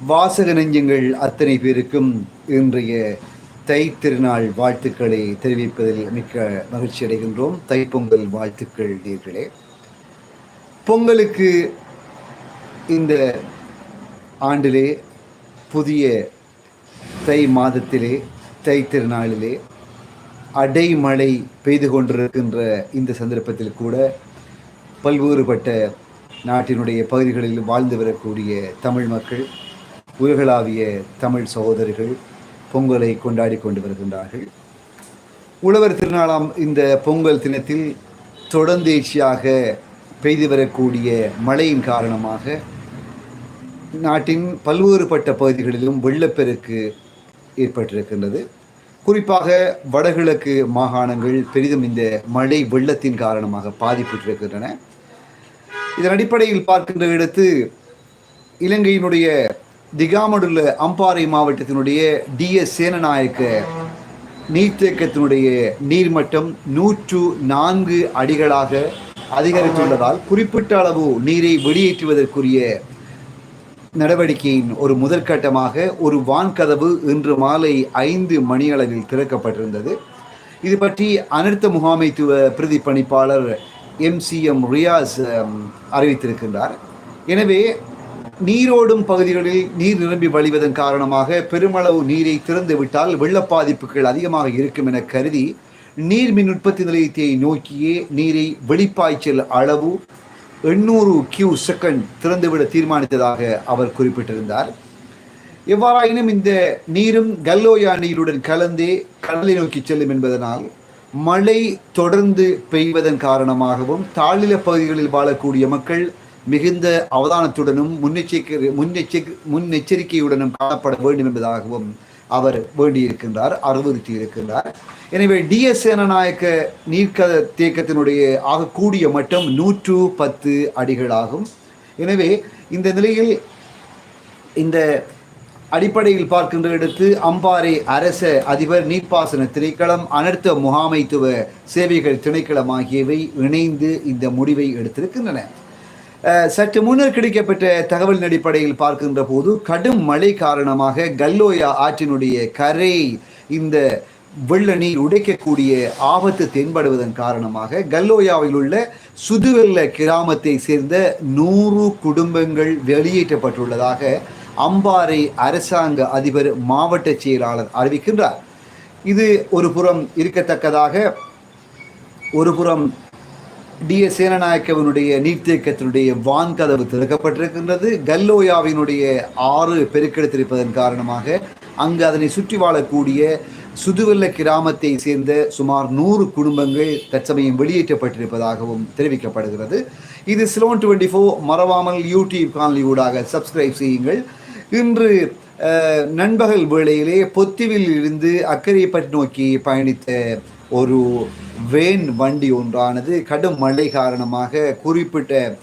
வாசக நெஞ்சங்கள் அத்தனை பேருக்கும் இன்றைய தை திருநாள் வாழ்த்துக்களை தெரிவிப்பதில் மிக்க மகிழ்ச்சி அடைகின்றோம். தைப்பொங்கல் வாழ்த்துக்கள் நீர்களே. பொங்கலுக்கு இந்த ஆண்டிலே புதிய தை மாதத்திலே தை திருநாளிலே அடைமழை பெய்து கொண்டிருக்கின்ற இந்த சந்தர்ப்பத்தில் கூட பல்வேறுபட்ட நாட்டினுடைய பகுதிகளில் வாழ்ந்து வரக்கூடிய தமிழ் மக்கள் உலகளாவிய தமிழ் சகோதரிகள் பொங்கலை கொண்டாடி கொண்டு வருகின்றார்கள். உழவர் திருநாளாம் இந்த பொங்கல் தினத்தில் தொடர்ந்தேச்சியாக பெய்து வரக்கூடிய மழையின் காரணமாக நாட்டின் பல்வேறுபட்ட பகுதிகளிலும் வெள்ளப்பெருக்கு ஏற்பட்டிருக்கின்றது. குறிப்பாக வடகிழக்கு மாகாணங்கள் பெரிதும் இந்த மழை வெள்ளத்தின் காரணமாக பாதிப்புற்றிருக்கின்றன. இதன் அடிப்படையில் பார்க்கின்ற இடத்து இலங்கையினுடைய திகாமடுள்ள அம்பாறை மாவட்டத்தினுடைய டிஎஸ் சேனநாயக்க நீர்த்தேக்கத்தினுடைய நீர்மட்டம் நூற்று நான்கு அடிகளாக அதிகரித்துள்ளதால் குறிப்பிட்ட அளவு நீரை வெளியேற்றுவதற்குரிய நடவடிக்கையின் ஒரு முதற்கட்டமாக ஒரு வான்கதவு இன்று மாலை ஐந்து மணியளவில் திறக்கப்பட்டிருந்தது. இது பற்றி அனர்த்த முகாமைத்துவ பிரதி பணிப்பாளர் எம் சி எம் ரியாஸ் அறிவித்திருக்கின்றார். எனவே நீரோடும் பகுதிகளில் நீர் நிரம்பி வழிவதன் காரணமாக பெருமளவு நீரை திறந்து விட்டால் வெள்ள பாதிப்புகள் அதிகமாக இருக்கும் என கருதி நீர் மின் உற்பத்தி நிலையத்தை நோக்கியே நீரை வெளிப்பாய்ச்சல் அளவு எண்ணூறு கியூ செகண்ட் திறந்துவிட தீர்மானித்ததாக அவர் குறிப்பிட்டிருந்தார். எவ்வாறாயினும் இந்த நீரும் கல்லோயா நீருடன் கலந்தே கடலை நோக்கி செல்லும் என்பதனால் மழை தொடர்ந்து பெய்வதன் காரணமாகவும் தாழ்நில பகுதிகளில் வாழக்கூடிய மக்கள் மிகுந்த அவதானத்துடனும் முன்னெச்சரிக்கை முன்னெச்சரி முன்னெச்சரிக்கையுடனும் காணப்பட வேண்டும் என்பதாகவும் அவர் வேண்டியிருக்கின்றார் அறிவுறுத்தி இருக்கின்றார் எனவே டிஎஸ் சேனநாயக்க நீர்க்க தேக்கத்தினுடைய ஆகக்கூடிய மட்டம் நூற்று பத்து அடிகளாகும். எனவே இந்த நிலையில் இந்த அடிப்படையில் பார்க்கின்ற இடத்து அம்பாறை அரச அதிபர் நீர்ப்பாசன திணைக்களம் அனர்த்த முகாமைத்துவ சேவைகள் திணைக்களம் ஆகியவை இணைந்து இந்த முடிவை எடுத்திருக்கின்றன. சற்று முன்னர் கிடைக்கப்பட்ட தகவல் அடிப்படையில் பார்க்கின்ற போது கடும் மழை காரணமாக கல்லோயா ஆற்றினுடைய கரை இந்த வெள்ள நீர் உடைக்கக்கூடிய ஆபத்து தென்படுவதன் காரணமாக கல்லோயாவில் உள்ள சுதுவெல்ல கிராமத்தை சேர்ந்த நூறு குடும்பங்கள் வெளியேற்றப்பட்டுள்ளதாக அம்பாறை அரசாங்க அதிபர் மாவட்ட செயலாளர் அறிவிக்கின்றார். இது ஒரு புறம் இருக்கத்தக்கதாக ஒரு புறம் டி எஸ் சேனநாயக்கவனுடைய நீர்த்தேக்கத்தினுடைய வான்கதவு திறக்கப்பட்டிருக்கின்றது. கல்லோயாவினுடைய ஆறு பெருக்கெடுத்திருப்பதன் காரணமாக அங்கு அதனை சுற்றி வாழக்கூடிய சுதுவெல்ல கிராமத்தை சேர்ந்த சுமார் நூறு குடும்பங்கள் தற்சமயம் வெளியேற்றப்பட்டிருப்பதாகவும் தெரிவிக்கப்படுகிறது. இது சிலோன் டுவெண்ட்டி ஃபோர் மறவாமல் யூடியூப் காணொலி ஊடாக சப்ஸ்கிரைப் செய்யுங்கள். இன்று நண்பகல் வேளையிலே பொத்திவில் இருந்து அக்கரைப்பட்டு நோக்கி பயணித்த ஒரு வேன் வண்டி ஒன்றானது கடும் மழை காரணமாக குறிப்பிட்ட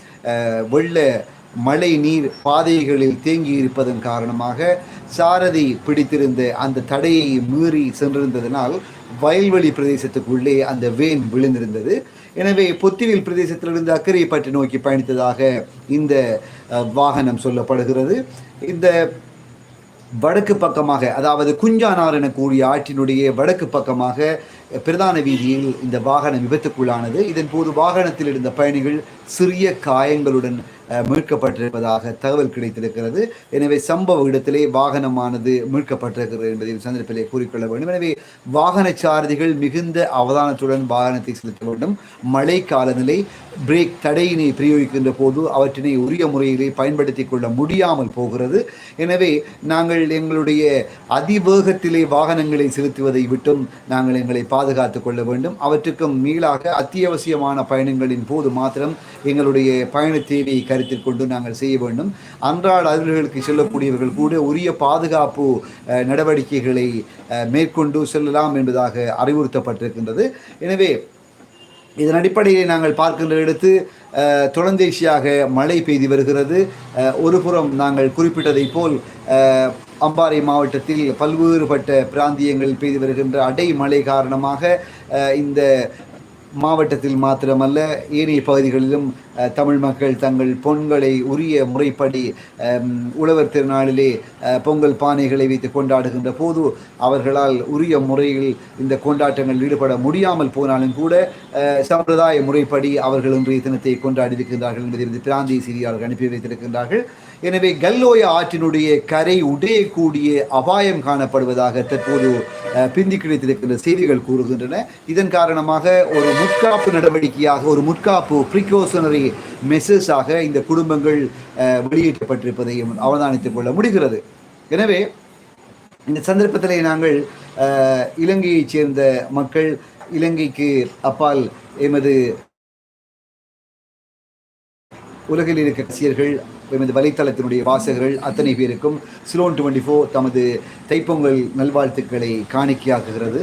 வெள்ள மழை நீர் பாதைகளில் தேங்கி இருப்பதன் காரணமாக சாரதி பிடித்திருந்த அந்த தடையை மீறி சென்றிருந்ததனால் வயல்வெளி பிரதேசத்துக்குள்ளே அந்த வேன் விழுந்திருந்தது. எனவே பொத்திவில் பிரதேசத்திலிருந்து பற்றி நோக்கி பயணித்ததாக இந்த வாகனம் சொல்லப்படுகிறது. இந்த வடக்கு பக்கமாக அதாவது குஞ்சானார் என கூடிய ஆற்றினுடைய வடக்கு பக்கமாக பிரதான வீதியில் இந்த வாகனம் விபத்துக்குள்ளானது. இதன் போது வாகனத்தில் இருந்த பயணிகள் சிறிய காயங்களுடன் மீட்கப்பட்டிருப்பதாக தகவல் கிடைத்திருக்கிறது. எனவே சம்பவ இடத்திலே வாகனமானது மீட்கப்பட்டிருக்கிறது என்பதை சந்தர்ப்பத்திலே கூறிக்கொள்ள வேண்டும். எனவே வாகன சாரதிகள் மிகுந்த அவதானத்துடன் வாகனத்தை செலுத்த வேண்டும். மழை காலநிலை பிரேக் தடையினை பிரயோகிக்கின்ற போது அவற்றினை உரிய முறையிலே பயன்படுத்தி கொள்ள முடியாமல் போகிறது. எனவே நாங்கள் எங்களுடைய அதிவேகத்திலே வாகனங்களை செலுத்துவதை விட்டும் நாங்கள் எங்களை பாதுகாத்துக் கொள்ள வேண்டும். அவற்றுக்கும் மீளாக அத்தியாவசியமான பயணங்களின் போது மாத்திரம் எங்களுடைய பயண தேவையை கருத்தில் கொண்டு நாங்கள் செய்ய வேண்டும். அன்றாட அலுவலர்களுக்கு செல்லக்கூடியவர்கள் கூட உரிய பாதுகாப்பு நடவடிக்கைகளை மேற்கொண்டு செல்லலாம் என்பதாக அறிவுறுத்தப்பட்டிருக்கின்றது. எனவே இதன் அடிப்படையில் நாங்கள் பார்க்கின்ற இடத்து தொடர்ந்தேசியாக மழை பெய்து வருகிறது. ஒரு புறம் நாங்கள் குறிப்பிட்டதை போல் அம்பாறை மாவட்டத்தில் பல்வேறுபட்ட பிராந்தியங்களில் பெய்து வருகின்ற அடை மழை காரணமாக இந்த மாவட்டத்தில் மாத்திரமல்ல ஏனைய பகுதிகளிலும் தமிழ் மக்கள் தங்கள் பொங்கலை உரிய முறைப்படி உழவர் திருநாளிலே பொங்கல் பானைகளை வைத்து கொண்டாடுகின்ற போது அவர்களால் உரிய முறையில் இந்த கொண்டாட்டங்கள் ஈடுபட முடியாமல் போனாலும் கூட சம்பிரதாய முறைப்படி அவர்கள் இன்றைய தினத்தை கொண்டாடி இருக்கின்றார்கள் என்பதை வந்து பிராந்திய செய்தியாளர்கள் அனுப்பி வைத்திருக்கின்றார்கள். எனவே கல்லோய ஆற்றினுடைய கரை உடையக்கூடிய அபாயம் காணப்படுவதாக தற்போது பிந்தி கிடைத்திருக்கின்ற செய்திகள் கூறுகின்றன. இதன் காரணமாக ஒரு முற்காப்பு நடவடிக்கையாக ஒரு முற்காப்பு ப்ரிகோஷனரி மெசேஜாக இந்த குடும்பங்கள் வெளியேற்றப்பட்டிருப்பதையும் வெளியிட்டப்பட்டிருப்பதையும் அவதானித்துக் கொள்ள முடிகிறது. எனவே இந்த சந்தர்ப்பத்திலே நாங்கள் இலங்கையைச் சேர்ந்த மக்கள் இலங்கைக்கு அப்பால் எமது உலகில் இருக்க ரசிகர்கள் எமது வலைத்தளத்தினுடைய வாசகர்கள் அத்தனை பேருக்கும் சிலோன் டுவெண்ட்டி ஃபோர் தமது தைப்பொங்கல் நல்வாழ்த்துக்களை காணிக்கையாக்குகிறது.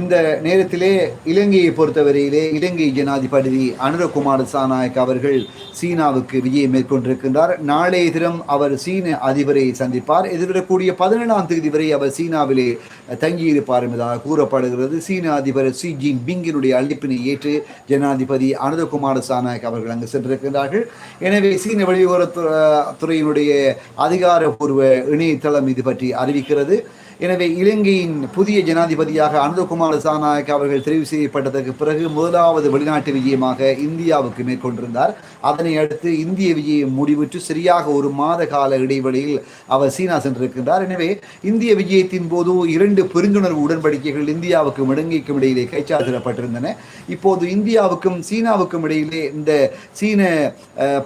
இந்த நேரத்திலே இலங்கையை பொறுத்தவரையிலே இலங்கை ஜனாதிபதி அனுரகுமார் சாநாயக் அவர்கள் சீனாவுக்கு விஜயம் மேற்கொண்டிருக்கின்றார். நாளைய தினம் அவர் சீன அதிபரை சந்திப்பார். எதிர்வரக்கூடிய பதினேழாம் தேதி வரை அவர் சீனாவிலே தங்கியிருப்பார் என்பதாக கூறப்படுகிறது. சீன அதிபர் ஷி ஜின் பிங்கினுடைய அழைப்பினை ஏற்று ஜனாதிபதி அனுரகுமார் சாநாயக் அவர்கள் அங்கு சென்றிருக்கின்றார்கள். எனவே சீன வெளியுறவுத்துறையினுடைய அதிகாரப்பூர்வ இணையதளம் இது பற்றி அறிவிக்கிறது. எனவே இலங்கையின் புதிய ஜனாதிபதியாக அனந்தகுமார் சாநாயக் அவர்கள் தெரிவு செய்யப்பட்டதற்கு பிறகு முதலாவது வெளிநாட்டு விஜயமாக இந்தியாவுக்கு மேற்கொண்டிருந்தார். அதனை அடுத்து இந்திய விஜயம் முடிவுற்று சரியாக ஒரு மாத கால இடைவெளியில் அவர் சீனா சென்றிருக்கின்றார். எனவே இந்திய விஜயத்தின் போது இரண்டு புரிந்துணர்வு உடன்படிக்கைகள் இந்தியாவுக்கும் இலங்கைக்கும் இடையிலே கைச்சாத்திடப்பட்டிருந்தன. இப்போது இந்தியாவுக்கும் சீனாவுக்கும் இடையிலே இந்த சீன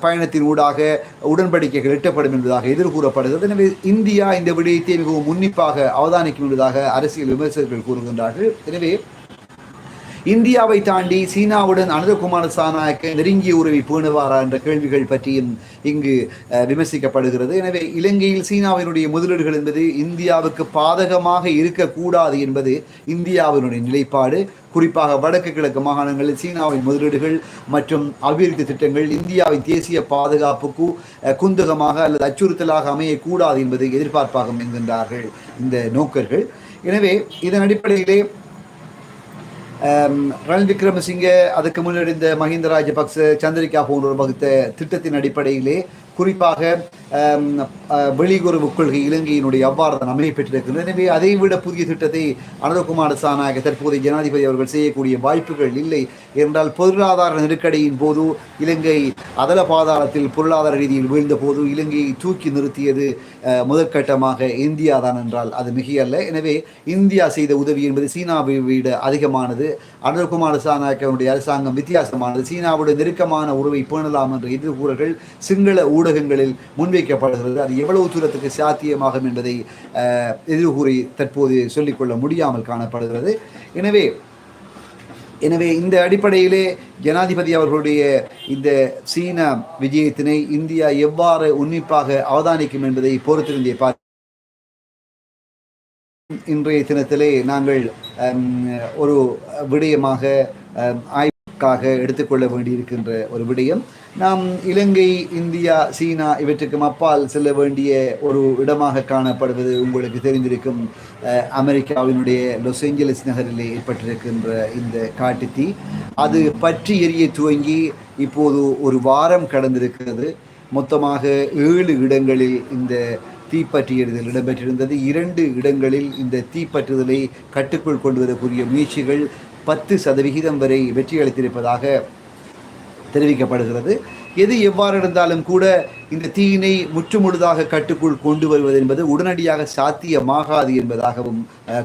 பயணத்தின் ஊடாக உடன்படிக்கைகள் எட்டப்படும் என்பதாக எதிர்கூறப்படுகிறது. எனவே இந்தியா இந்த விடயத்தை மிகவும் உன்னிப்பாக அவதானிக்கும் என்பதாக அரசியல் விமர்சகர்கள் கூறுகின்றார்கள். எனவே இந்தியாவை தாண்டி சீனாவுடன் அனுரகுமார் சாநாயக்க நெருங்கிய உறவை பேணுவாரா என்ற கேள்விகள் பற்றியும் இங்கு விமர்சிக்கப்படுகிறது. எனவே இலங்கையில் சீனாவினுடைய முதலீடுகள் என்பது இந்தியாவுக்கு பாதகமாக இருக்கக்கூடாது என்பது இந்தியாவினுடைய நிலைப்பாடு. குறிப்பாக வடக்கு கிழக்கு மாகாணங்களில் சீனாவின் முதலீடுகள் மற்றும் அபிவிருத்தி திட்டங்கள் இந்தியாவின் தேசிய பாதுகாப்புக்கு குந்தகமாக அல்லது அச்சுறுத்தலாக அமையக்கூடாது என்பதை எதிர்பார்ப்பாகும் என்கின்றார்கள் இந்த நோக்கர்கள். எனவே இதன் அடிப்படையிலே Um, ரணில் விக்ரமசிங்கே அதுக்கு முன்னர் இந்த மஹிந்த ராஜபக்ச சந்திரிகா போன்றோர் வகுத்த திட்டத்தின் அடிப்படையிலே குறிப்பாக வெளியுறவு கொள்கை இலங்கையினுடைய அவ்வாறு தான் அமையப்பெற்றிருக்கிறது எனவே அதை விட புதிய திட்டத்தை அனந்தகுமார் சானாக தற்போதைய ஜனாதிபதி அவர்கள் செய்யக்கூடிய வாய்ப்புகள் இல்லை என்றால் பொருளாதார நெருக்கடியின் போது இலங்கை அதல பாதாளத்தில் பொருளாதார ரீதியில் வீழ்ந்த போது இலங்கையை தூக்கி நிறுத்தியது முதற்கட்டமாக இந்தியா தான் என்றால் அது மிகையல்ல. எனவே இந்தியா செய்த உதவி என்பது சீனாவை விட அதிகமானது. அனந்தகுமார் சானாக்கனுடைய அரசாங்கம் வித்தியாசமானது. சீனாவுடைய நெருக்கமான உறவை பேணலாம் என்ற எதிர்கூறல்கள் சிங்கள ஊடகங்களில் முன் முன்வைக்கப்படுகிறது. அது எவ்வளவு தூரத்துக்கு சாத்தியமாகும் என்பதை எதிர்கூறி தற்போது சொல்லிக்கொள்ள முடியாமல் காணப்படுகிறது. எனவே எனவே இந்த அடிப்படையிலே ஜனாதிபதி அவர்களுடைய இந்த சீன விஜயத்தினை இந்தியா எவ்வாறு உன்னிப்பாக அவதானிக்கும் என்பதை பொறுத்திருந்தே பார்த்து இன்றைய தினத்திலே நாங்கள் ஒரு விடயமாக ஆய்வு காக எடுத்துக்கொள்ள வேண்டியிருக்கின்ற ஒரு விடயம். நாம் இலங்கை இந்தியா சீனா இவற்றுக்கும் அப்பால் செல்ல வேண்டிய ஒரு இடமாக காணப்படுவது உங்களுக்கு தெரிந்திருக்கும் அமெரிக்காவினுடைய லொசேஞ்சலஸ் ஏஞ்சலஸ் நகரிலே ஏற்பட்டிருக்கின்ற இந்த காட்டுத்தீ. அது பற்றி எரிய துவங்கி இப்போது ஒரு வாரம் கடந்திருக்கிறது. மொத்தமாக ஏழு இடங்களில் இந்த தீப்பற்றியறிதல் இடம்பெற்றிருந்தது. இரண்டு இடங்களில் இந்த தீப்பற்றுதலை கட்டுக்குள் கொண்டு வரக்கூடிய முயற்சிகள் பத்து சதவிகிதம் வரை வெற்றி அளித்திருப்பதாக தெரிவிக்கப்படுகிறது. எது எவ்வாறு இருந்தாலும் கூட இந்த தீயினை முற்றுமுழுதாக கட்டுக்குள் கொண்டு வருவது என்பது உடனடியாக சாத்தியமாகாது என்பதாகவும்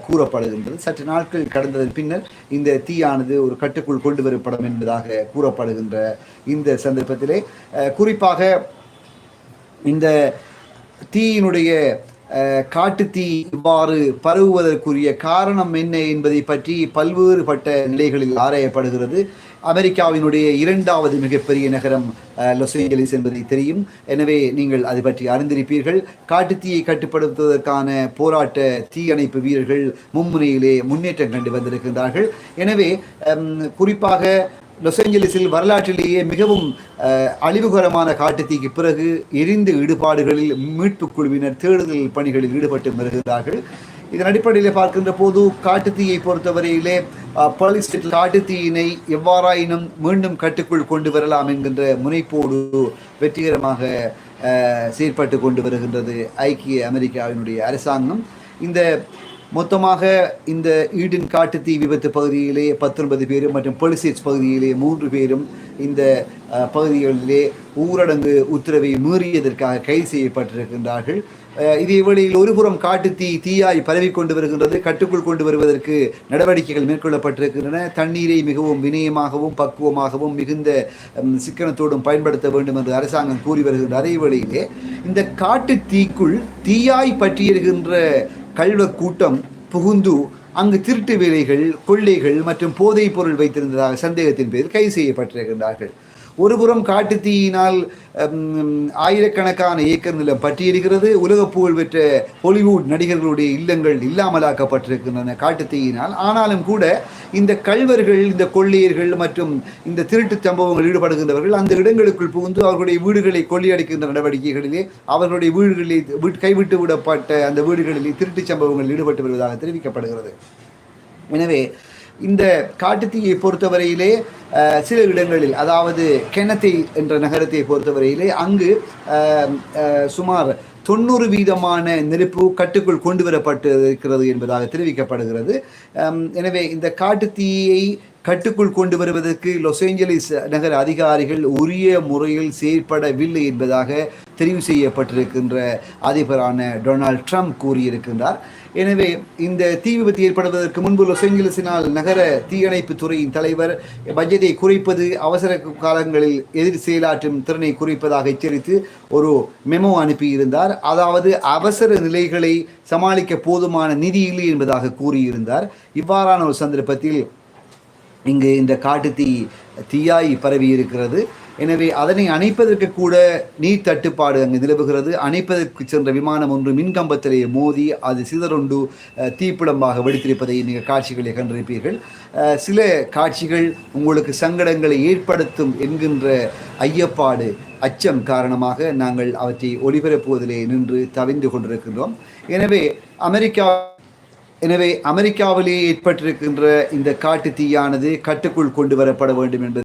கூறப்படுகின்றது. சற்று நாட்கள் கடந்ததன் பின்னர் இந்த தீயானது ஒரு கட்டுக்குள் கொண்டு வரப்படும் என்பதாக கூறப்படுகின்ற இந்த சந்தர்ப்பத்திலே. குறிப்பாக இந்த தீயினுடைய காட்டுத்தீ இவ்வாறு பரவுவதற்குரிய காரணம் என்ன என்பதை பற்றி பல்வேறுபட்ட நிலைகளில் ஆராயப்படுகிறது. அமெரிக்காவினுடைய இரண்டாவது மிகப்பெரிய நகரம் அஹ், ஏஞ்சலிஸ் என்பதை தெரியும். எனவே நீங்கள் அதை பற்றி அறிந்திருப்பீர்கள். காட்டுத்தீயை கட்டுப்படுத்துவதற்கான போராட்ட தீயணைப்பு வீரர்கள் மும்முனையிலே முன்னேற்றம் கண்டு வந்திருக்கின்றார்கள். எனவே குறிப்பாக லாஸ் ஏஞ்சலிஸில் வரலாற்றிலேயே மிகவும் அழிவுகரமான காட்டுத்தீக்கு பிறகு எரிந்த ஈடுபாடுகளில் மீட்புக் குழுவினர் தேடுதல் பணிகளில் ஈடுபட்டு வருகிறார்கள். இதன் அடிப்படையில் பார்க்கின்ற போது காட்டுத்தீயை பொறுத்தவரையிலே போலீஸ் காட்டுத்தீயினை எவ்வாறாயினும் மீண்டும் கட்டுக்குள் கொண்டு வரலாம் என்கின்ற முனைப்போடு வெற்றிகரமாக செயற்பட்டு கொண்டு வருகின்றது ஐக்கிய அமெரிக்காவினுடைய அரசாங்கம். இந்த மொத்தமாக இந்த ஈடன் காட்டுத்தீ விபத்து பகுதியிலே பத்தொன்பது பேரும் மற்றும் பொலிசேட்ஸ் பகுதியிலே மூன்று பேரும் இந்த பகுதிகளிலே ஊரடங்கு உத்தரவை மீறியதற்காக கைது செய்யப்பட்டிருக்கின்றார்கள். இதே வேளையில் ஒருபுறம் காட்டுத்தீ தீயாய் பரவி கொண்டு வருகின்றது. கட்டுக்குள் கொண்டு வருவதற்கு நடவடிக்கைகள் மேற்கொள்ளப்பட்டிருக்கின்றன. தண்ணீரை மிகவும் வினயமாகவும் பக்குவமாகவும் மிகுந்த சிக்கனத்தோடும் பயன்படுத்த வேண்டும் என்று அரசாங்கம் கூறி வருகின்ற அதே வேளையிலே இந்த காட்டு தீக்குள் தீயாய் பற்றியிருக்கின்ற கள்வர் கூட்டம் புகுந்து அங்கு திருட்டு வேலைகள் கொள்ளைகள் மற்றும் போதைப் பொருள் வைத்திருந்ததாக சந்தேகத்தின் பேரில் கைது செய்யப்பட்டிருக்கின்றார்கள். ஒருபுறம் காட்டுத்தீயினால் ஆயிரக்கணக்கான ஏக்கர் நிலம் பற்றியிருக்கிறது உலக புகழ் பெற்ற ஹாலிவுட் நடிகர்களுடைய இல்லங்கள் இல்லாமலாக்கப்பட்டிருக்கின்றன காட்டுத்தீயினால். ஆனாலும் கூட இந்த கல்வர்கள் இந்த கொள்ளையர்கள் மற்றும் இந்த திருட்டுச் சம்பவங்கள் ஈடுபடுகின்றவர்கள் அந்த இடங்களுக்குள் புகுந்து அவர்களுடைய வீடுகளை கொள்ளையடிக்கின்ற நடவடிக்கைகளிலே அவர்களுடைய வீடுகளில் கைவிட்டு விடப்பட்ட அந்த வீடுகளிலே திருட்டுச் சம்பவங்கள் ஈடுபட்டு வருவதாக தெரிவிக்கப்படுகிறது. எனவே இந்த காட்டுத்தீயை பொறுத்தவரையிலே சில இடங்களில் அதாவது கெனத்தை என்ற நகரத்தை பொறுத்தவரையிலே அங்கு சுமார் தொண்ணூறு வீதமான நெருப்பு கட்டுக்குள் கொண்டு வரப்பட்டு இருக்கிறது என்பதாக தெரிவிக்கப்படுகிறது. எனவே இந்த காட்டுத்தீயை கட்டுக்குள் கொண்டு வருவதற்கு லொசேஞ்சலிஸ் ஏஞ்சலிஸ் நகர அதிகாரிகள் உரிய முறையில் செயற்படவில்லை என்பதாக தெரிவு செய்யப்பட்டிருக்கின்ற அதிபரான டொனால்ட் ட்ரம்ப் கூறியிருக்கின்றார். எனவே இந்த தீ விபத்து ஏற்படுவதற்கு முன்பு லொசேஞ்சலிஸினால் ஏஞ்சலிஸினால் நகர தீயணைப்பு துறையின் தலைவர் பட்ஜெட்டை குறைப்பது அவசர காலங்களில் எதிர் செயலாற்றும் திறனை குறைப்பதாக எச்சரித்து ஒரு மெமோ அனுப்பியிருந்தார். அதாவது அவசர நிலைகளை சமாளிக்க போதுமான நிதி இல்லை என்பதாக கூறியிருந்தார். இவ்வாறான ஒரு சந்தர்ப்பத்தில் இங்கு இந்த காட்டு தீ தீயாய் பரவி இருக்கிறது எனவே அதனை அணைப்பதற்கு கூட நீர் தட்டுப்பாடு அங்கு நிலவுகிறது. அணைப்பதற்கு சென்ற விமானம் ஒன்று மின்கம்பத்திலே மோதி அது சிதறொண்டு தீப்பிடமாக வெடித்திருப்பதை நீங்கள் காட்சிகளை கண்டிருப்பீர்கள். சில காட்சிகள் உங்களுக்கு சங்கடங்களை ஏற்படுத்தும் என்கின்ற ஐயப்பாடு அச்சம் காரணமாக நாங்கள் அவற்றை ஒளிபரப்புவதிலே நின்று தவிந்து கொண்டிருக்கின்றோம். எனவே அமெரிக்கா எனவே அமெரிக்காவிலே ஏற்பட்டிருக்கின்ற இந்த காட்டு தீயானது கட்டுக்குள் கொண்டு வரப்பட வேண்டும் என்பது